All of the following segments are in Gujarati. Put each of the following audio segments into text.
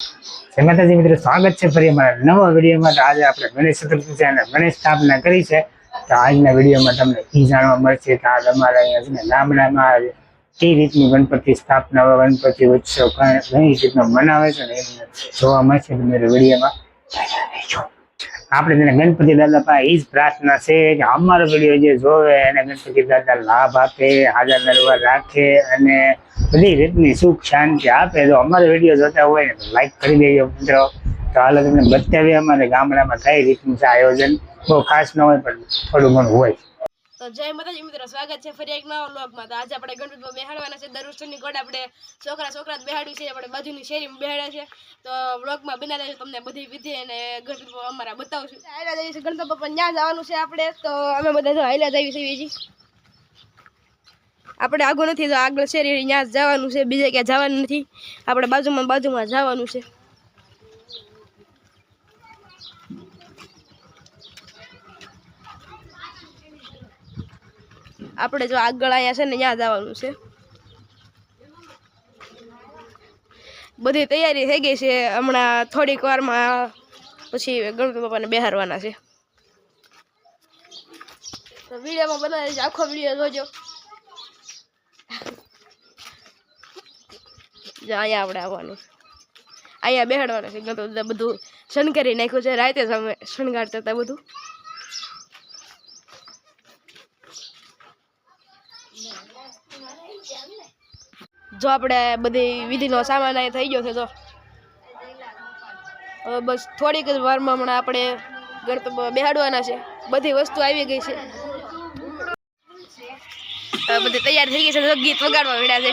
જય મિત્રો, સ્વાગત છે ફરી અમારા નવા વિડીયોમાં તો આજે આપણે ગણેશ ચતુર્થી અને ગણેશ સ્થાપના કરી છે તો આજના વિડીયોમાં તમને એ જાણવા મળશે કે આ તમારા અહીંયા ગામડામાં કઈ રીતની ગણપતિ સ્થાપના ગણપતિ ઉત્સવ ઘણી રીતનો મનાવે છે અને એ જોવા મળશે તમારે વિડીયોમાં. આપણે તેને ગણપતિ દાદા પાસે એ જ પ્રાર્થના છે કે અમારો વીડિયો જે જોવે એને ગણપતિ દાદા લાભ આપે, હાજર દરબાર રાખે અને બધી રીતની સુખ શાંતિ આપે. જો અમારો વીડિયો જોતા હોય ને લાઈક કરી દેજો મિત્રો. તો હાલો તમને બતાવીએ અમારે ગામડામાં કઈ રીતનું છે આયોજન. બહુ ખાસ ન હોય પણ થોડું ઘણું હોય. તો જય માતાજી મિત્રો સ્વાગત છે ફરી એક નવા વ્લોગમાં તો આજે આપણે ગણપતિમાં બેહાડવાના છે. દર વર્ષની ગોળ આપણે છોકરા છોકરા બેહાડ્યું છે. આપણે બાજુની શેરીમાં બેહાડ્યા છે. તો વ્લોગમાં બના દેજો તમને બધી વિધિ અને ગણપતિ અમારા બતાવશું. હાઈલા જઈએ છે ગણપત પપ્પા ત્યાં જવાનું છે આપણે. તો અમે બધા જો હાઈલા જઈએ છીએ આપણે આગળ નથી આગળ શેરી ત્યાં જવાનું છે, બીજે ક્યાં જવાનું નથી. આપણે બાજુમાં બાજુમાં જવાનું છે. આપણે જો આગળ અહીંયા છે ને ત્યાં જવાનું છે. બધી તૈયારી થઈ ગઈ છે, હમણાં થોડીક વારમાં પછી ગણપતિ બાપાને બેહારવાના છે. વિડીયોમાં બનાવે છે, આખો વીડિયો જોજો. અહીંયા આપણે આવવાનું. અહીંયા બેહાડવાનું છે. તો બધું શણગારી નાખ્યું છે. રાતે જ શણગારતા હતા બધું. જો આપણે બધી વિધિનો સામાન અહીંયા થઈ ગયો છે, જો. બસ થોડીક જ વારમાં હમણાં આપણે ગણપતિ બેહાડવાના છે. બધી વસ્તુ આવી ગઈ છે. બધી તૈયાર થઈ ગઈ છે. ગીત વગાડવા મળ્યા છે.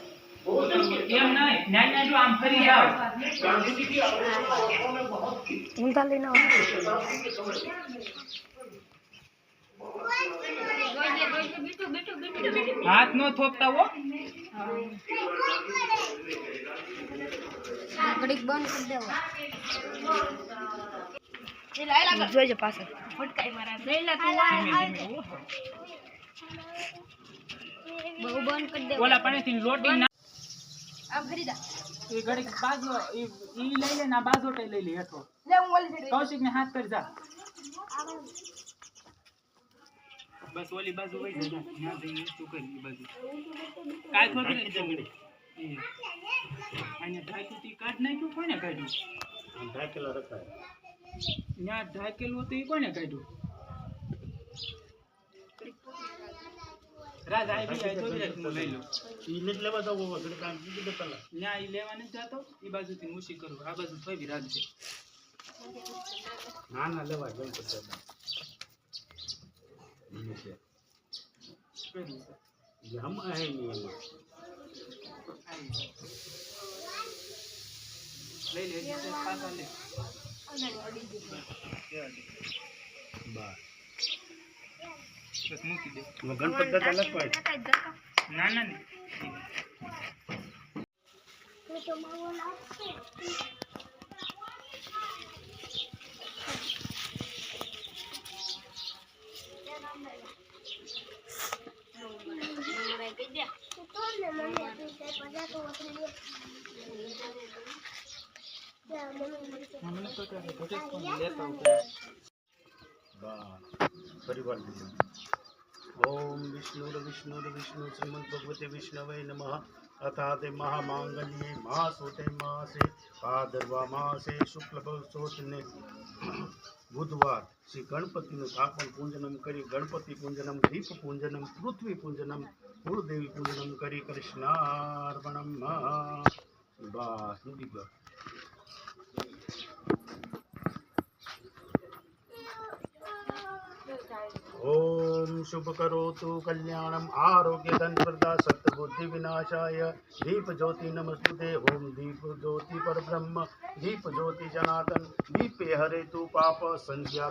ફરી જાઓ હાથ નો થોપતા હો. જોઈજો પાછળ. ફટકાઈ મારા ધીમે ધીમે હો. ઓલા પાણીથી લોટી આમ એ ઘડી બાજુ ઈ ઈ લઈ લે ના બાજુ લઈ લે હેઠો. લે હું ઓલી કૌશિક ને હાથ કરી જા. બસ ઓલી બાજુ વઈ જા ના જઈને તું કરી ઈ બાજુ. કાઈ ખોટી નથી જમણી. અહીંયા ઢાકી તી કાઢ નાખ્યું કોને કાઢ્યું? ત્યાં ઢાંકેલું તો એ કોને કાઢ્યું? રાજ આઈ બી આઈ તો બી રાખ, હું લઈ લઉં. ન્યા ઈ લેવા નથી જાતો ઈ બાજુથી મૂછી કરું આ બાજુ થોઈ બી રાજ છે. કર્યું છે. લઈ લે એટલે પાછા લે. બસ. મૂકી દે. ના ના નહીં. મને તો કહે છે, ઘરે જ કોણ લેતા આવું પરિવાર ઓમ વિષ્ણુ વિષ્ણુ વિષ્ણુ શ્રીમદ ભગવતે વિષ્ણવે નમઃ અથાતે મહામાંગલ્યે મહાસોતે માસે ભાદરવા માસે શુક્લ ચોથને બુધવાર શ્રી ગણપતિનું સ્થાપન પૂજનમ કરી ગણપતિ પૂજનમ દીપ પૂજનમ પૃથ્વી પૂજનમ કુળદેવી પૂજનમ કરી કૃષ્ણાર્પણમ બસ મૂકી ગયો ओम शुभ करोतु कल्याणम आरोग्य धन प्रदा सत्बुद्धि विनाशाय दीप ज्योति नमस्ते ओम दीप ज्योति पर ब्रह्म दीप ज्योति जनातन दीपे हरे तु पाप। संध्या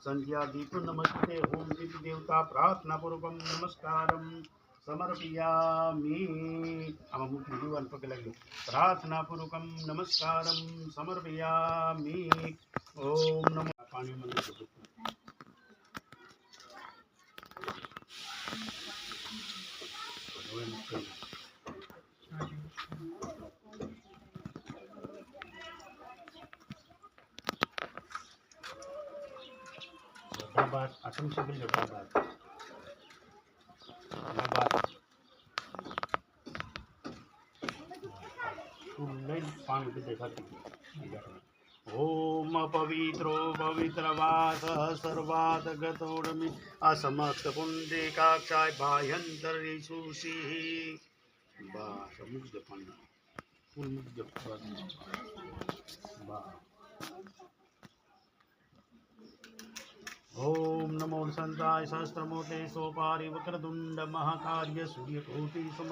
संध्या दीप नमस्ते ओम दीप देवता प्रार्थना पूर्वक नमस्कार समर्पयामी। अहमुद्रिव अल्पकलव्य प्रार्थनापूर्वकं नमस्कारं समर्पयामि। ॐ नमो। पाणिमन्दिर इलाहाबाद असम से भी लौटाबाद इलाहाबाद देखा तो ओम पवित्रो पवित्रवासः, सर्वात् गतोडमि असमस्तपुण्डिकाक्षाय बाह्यन्तरिषुषिः बा समुद्रपन्न फुल मुद्र बा ગતોડમિ અસમસ્ત પુંડે કાક્ષાય બાહ્યંતરી સુશી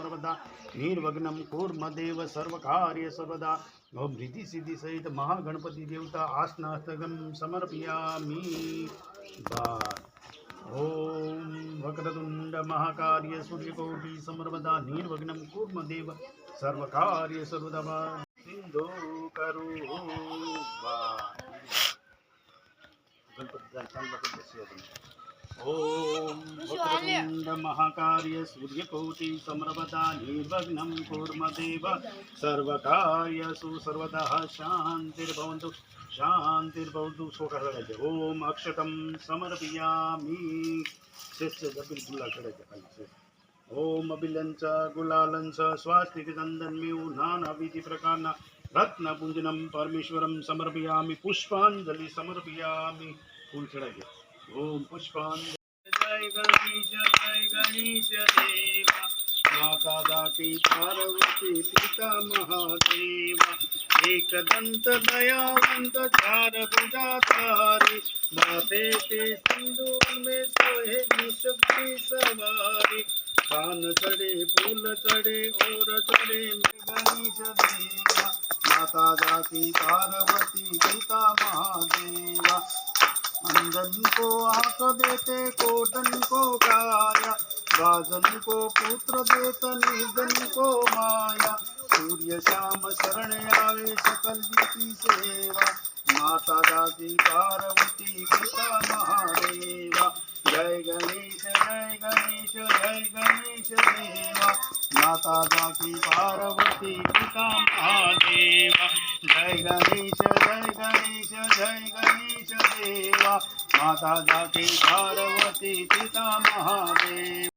બસ અમુક દે પાણી ફૂલ મૂક દે બસ ઓમ નમો कूर्मदेव सर्वकार्य सर्वदा। વક્રતુંડ महाकार्य सूर्यकोटि समरवदा निर्वघ्नं कुर्मदेव सर्वकार्यसु सर्वदा शान्तिर्भवन्तु शान्तिर्भवन्तु शोकः करायचे ओम अक्षतं समर्पयामि श्रेष्ठ बिलकुल करायचे ओम अभिलंच गुलालंच स्वास्तिक चंदन में नाना विधि प्रकारना रत्नपुंजनम परमेश्वरम समर्पयामि पुष्पांजलि समर्पयामि। फूल चढ़ाइए ओम पुष्पांजलि। जय गणेश जय गणेश देवा माता दाती पार्वती पिता महादेवा, एकदंत दयावंत चार भुजाधारी माते के सिंदूर में सोहे निशक्ति सवारी, कान चढ़े, फूल चढ़े, और चढ़े गणेश देवा माता दाती पार्वती पिता महादेवा अंगन को आँख देते, कोटन को काया। राजन को पुत्र देत, निर्जन को माया। सूर्य श्याम शरण आवे सकल की सेवा। माता दादी, पार्वती, पिता महादेवा। जय गणेश जय गणेश जय गणेश देवा। माता दादी, पार्वती, पिता महादेवा। जय गणेश जय गणेश जय गणेश देवा। माता जाति पार्वती पिता महादेव।